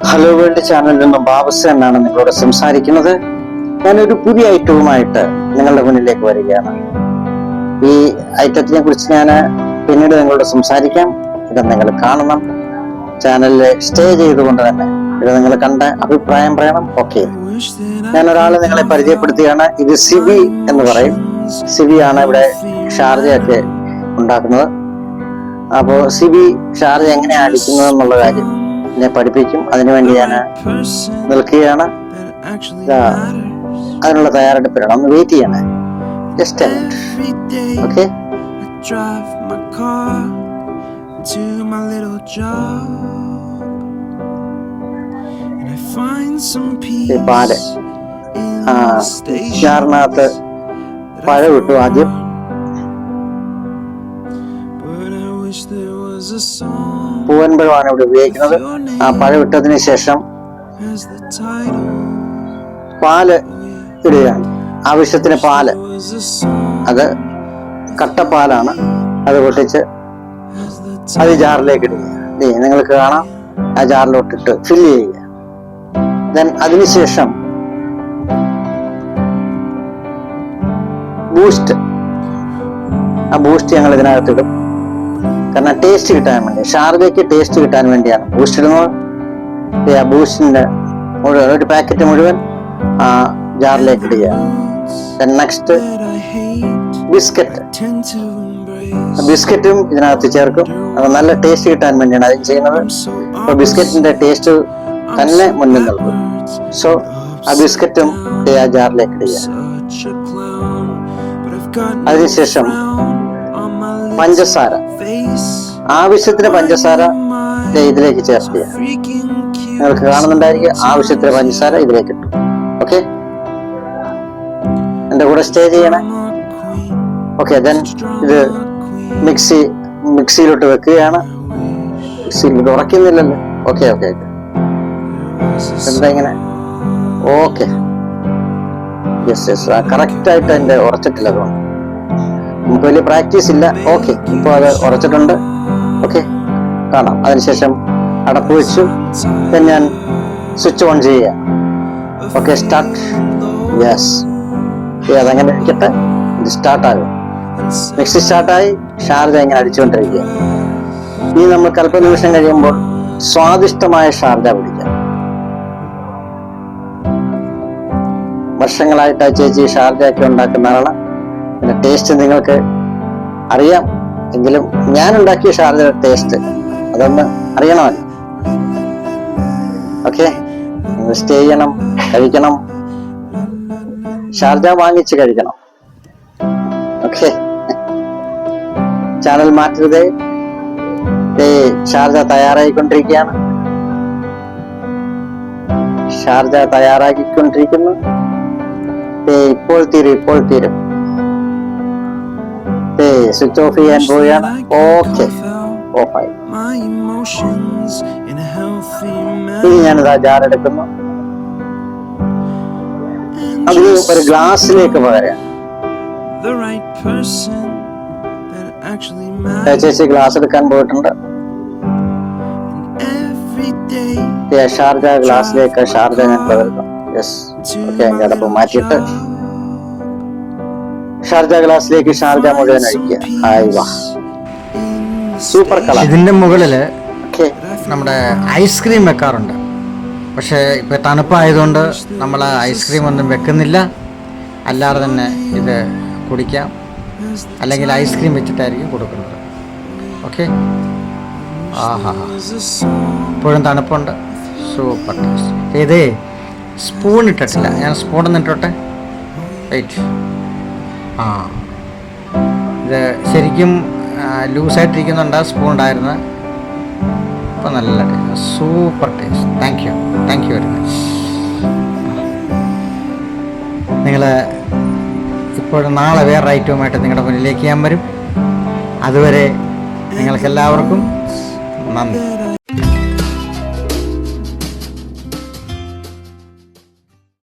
Hello world ചാനലിൽ നിന്നും ബാബസ് എന്നാണ് നിങ്ങളോട് സംസാരിക്കുന്നത്. ഞാനൊരു പുതിയ ഐറ്റവുമായിട്ട് നിങ്ങളുടെ മുന്നിലേക്ക് വരികയാണ്. ഈ ഐറ്റത്തിനെ കുറിച്ച് ഞാൻ പിന്നീട് നിങ്ങളോട് സംസാരിക്കാം. ഇത് നിങ്ങൾ കാണണം. ചാനലിൽ സ്റ്റേ ചെയ്തുകൊണ്ട് തന്നെ ഇത് നിങ്ങൾ കണ്ട അഭിപ്രായം പറയണം. ഓക്കെ. ഞാൻ ഒരാളെ നിങ്ങളെ പരിചയപ്പെടുത്തുകയാണ് ഇത് സിബി എന്ന് പറയും. സിബിയാണ് ഇവിടെ ഷാർജയൊക്കെ ഉണ്ടാക്കുന്നത്. അപ്പോൾ സിബി ഷാർജ എങ്ങനെയാണ് അടിക്കുന്നത് എന്നുള്ള കാര്യം എന്നെ പഠിപ്പിക്കും. അതിനുവേണ്ടി ഞാൻ നിൽക്കുകയാണ്. അതിനുള്ള തയ്യാറെടുപ്പിലാണ്. ഒന്ന് വെയിറ്റ് ചെയ്യണേ. Just okay to my little job and പാൽ ആ പഴം ഇട്ടു ആദ്യം. പൂവൻപഴമാണ് ഇവിടെ ഉപയോഗിക്കുന്നത്. ആ പഴം ഇട്ടതിന് ശേഷം പാൽ ഇടുകയാണ് ആവശ്യത്തിന് പാൽ. അത് കട്ടപ്പാലാണ്. അത് പൊട്ടിച്ച് അത് ജാറിലേക്ക് ഇടുക. നിങ്ങൾക്ക് കാണാം. ആ ജാറിലോട്ടിട്ട് ഫില്ല് ചെയ്യുക. ദെൻ അതിനുശേഷം ബൂസ്റ്റ് ആ ബൂസ്റ്റ് ഞങ്ങൾ ഇതിനകത്ത് ഇടും. കാരണം ടേസ്റ്റ് കിട്ടാൻ വേണ്ടി. ഷാർജയ്ക്ക് ടേസ്റ്റ് കിട്ടാൻ വേണ്ടിയാണ്. ബൂസ്റ്റ് ഇടുന്നത്. ബൂസ്റ്റിന്റെ മുഴുവൻ ഒരു പാക്കറ്റ് മുഴുവൻ ആ ജാറിലേക്ക് ഇടുക നെക്സ്റ്റ് ബിസ്ക്കറ്റ് ബിസ്ക്കറ്റും ഇതിനകത്ത് ചേർക്കും. അത് നല്ല ടേസ്റ്റ് കിട്ടാൻ വേണ്ടിയാണ് അത് ചെയ്യുന്നത്. അപ്പൊ ബിസ്ക്കറ്റിന്റെ ടേസ്റ്റ് തന്നെ മുന്നിൽ നൽകും സോ ആ ബിസ്ക്കറ്റും ആ ജാറിലേക്ക് ഇടുക അതിനുശേഷം പഞ്ചസാര. ആവശ്യത്തിന് പഞ്ചസാര ഇതിലേക്ക് ചേർക്കുക നിങ്ങൾക്ക് കാണുന്നുണ്ടായിരിക്കും ആവശ്യത്തിന് പഞ്ചസാര ഇതിലേക്ക് ഇട്ടു. ഓക്കെ എന്റെ കൂടെ സ്റ്റേ ചെയ്യണേ. ഓക്കെ ദെൻ ഇത് മിക്സി മിക്സിയിലോട്ട് വെക്കുകയാണ്. മിക്സിയിലോട്ട് ഉറക്കുന്നില്ലല്ലോ ഓക്കെ ഓക്കെ ഓക്കെ എന്താ ഇങ്ങനെ? ഓക്കെ യെസ് യെസ് കറക്റ്റ് ആയിട്ട് അതിന്റെ ഉറച്ചിട്ടില്ല അതുകൊണ്ട്. നമുക്ക് വലിയ പ്രാക്ടീസ് ഇല്ല. ഓക്കെ. ഇപ്പോൾ അത് ഉറച്ചിട്ടുണ്ട്. ഓക്കെ. കാണാം. അതിനുശേഷം അടപ്പ് വെച്ചു. ഞാൻ സ്വിച്ച് ഓൺ ചെയ്യുക. ഓക്കെ സ്റ്റാർട്ട് യെസ് അതങ്ങനെ ഇരിക്കട്ടെ. ഇത് സ്റ്റാർട്ട് ആകും. മിക്സി സ്റ്റാർട്ടായി ഷാർജ ഇങ്ങനെ അടിച്ചുകൊണ്ടിരിക്കുക. ഇനി നമ്മൾ അല്പനിമിഷം കഴിയുമ്പോൾ സ്വാദിഷ്ടമായ ഷാർജ പിടിക്കാം. വർഷങ്ങളായിട്ട് ആ ചേച്ചി ഷാർജ ഒക്കെ ഉണ്ടാക്കുന്ന ആളാണ്. പിന്നെ ടേസ്റ്റ് നിങ്ങൾക്ക് അറിയാം. എങ്കിലും ഞാൻ ഉണ്ടാക്കിയ ഷാർജയുടെ ടേസ്റ്റ് അതൊന്ന് അറിയണമല്ലോ ഓക്കെ സ്റ്റേ ചെയ്യണം കഴിക്കണം. ഷാർജ വാങ്ങിച്ച് കഴിക്കണം. ഓക്കെ ചാനൽ മാറ്റരുത്. ഷാർജ തയ്യാറായിക്കൊണ്ടിരിക്കുകയാണ്. ഷാർജ തയ്യാറാക്കിക്കൊണ്ടിരിക്കുന്നു ഇപ്പോൾ തീരും ഇപ്പോൾ തീരും. സ്വിച്ച് ഓഫ് ചെയ്യാൻ പോവുകയാണ്. ഓക്കെ ഓഫായി healthy ഇനി ഞാനിതാ ജാർ എടുക്കുന്നു. And ഒരു ഗ്ലാസ്സിലേക്ക് പകരാം ചേച്ചി ഗ്ലാസ് എടുക്കാൻ പോയിട്ടുണ്ട്. ഷാർജ ഗ്ലാസ്സിലേക്ക് ഷാർജ ഞാൻ പകർന്നു യെസ് ഓക്കെ അതിന്റെ അടപ്പ് മാറ്റിയിട്ട് ഷാർജ ഗ്ലാസ്സിലേക്ക് ഷാർജ മുഴുവൻ അഴിക്കുക ഹായ് വാ സൂപ്പർ കളർ. ഇതിന്റെ മുകളിൽ നമ്മുടെ ഐസ്ക്രീം വെക്കാറുണ്ട്. പക്ഷേ ഇപ്പൊ തണുപ്പായതുകൊണ്ട് നമ്മൾ ഐസ്ക്രീം ഒന്നും വെക്കുന്നില്ല. അല്ലാതെ തന്നെ ഇത് കുടിക്കാം. അല്ലെങ്കിൽ ഐസ്ക്രീം വെച്ചിട്ടായിരിക്കും കൊടുക്കുന്നത്. ഓക്കെ? ആഹാ. ഇപ്പോഴും തണുപ്പുണ്ട്. Super taste. ഇതേ സ്പൂൺ ഇട്ടിട്ടില്ല. ഞാൻ സ്പൂൺ ഒന്ന് ഇട്ടോട്ടെ? വെയിറ്റ് ആ. ഇത് ശരിക്കും ലൂസായിട്ടിരിക്കുന്നുണ്ട് സ്പൂൺ ഉണ്ടായിരുന്നു. അപ്പം നല്ല super taste. Thank you thank you very much നിങ്ങൾ ഇപ്പോഴും നാളെ വേറെ ഐറ്റവുമായിട്ട് നിങ്ങളുടെ മുന്നിലേക്ക് ഞാൻ വരും. അതുവരെ നിങ്ങൾക്കെല്ലാവർക്കും നന്ദി.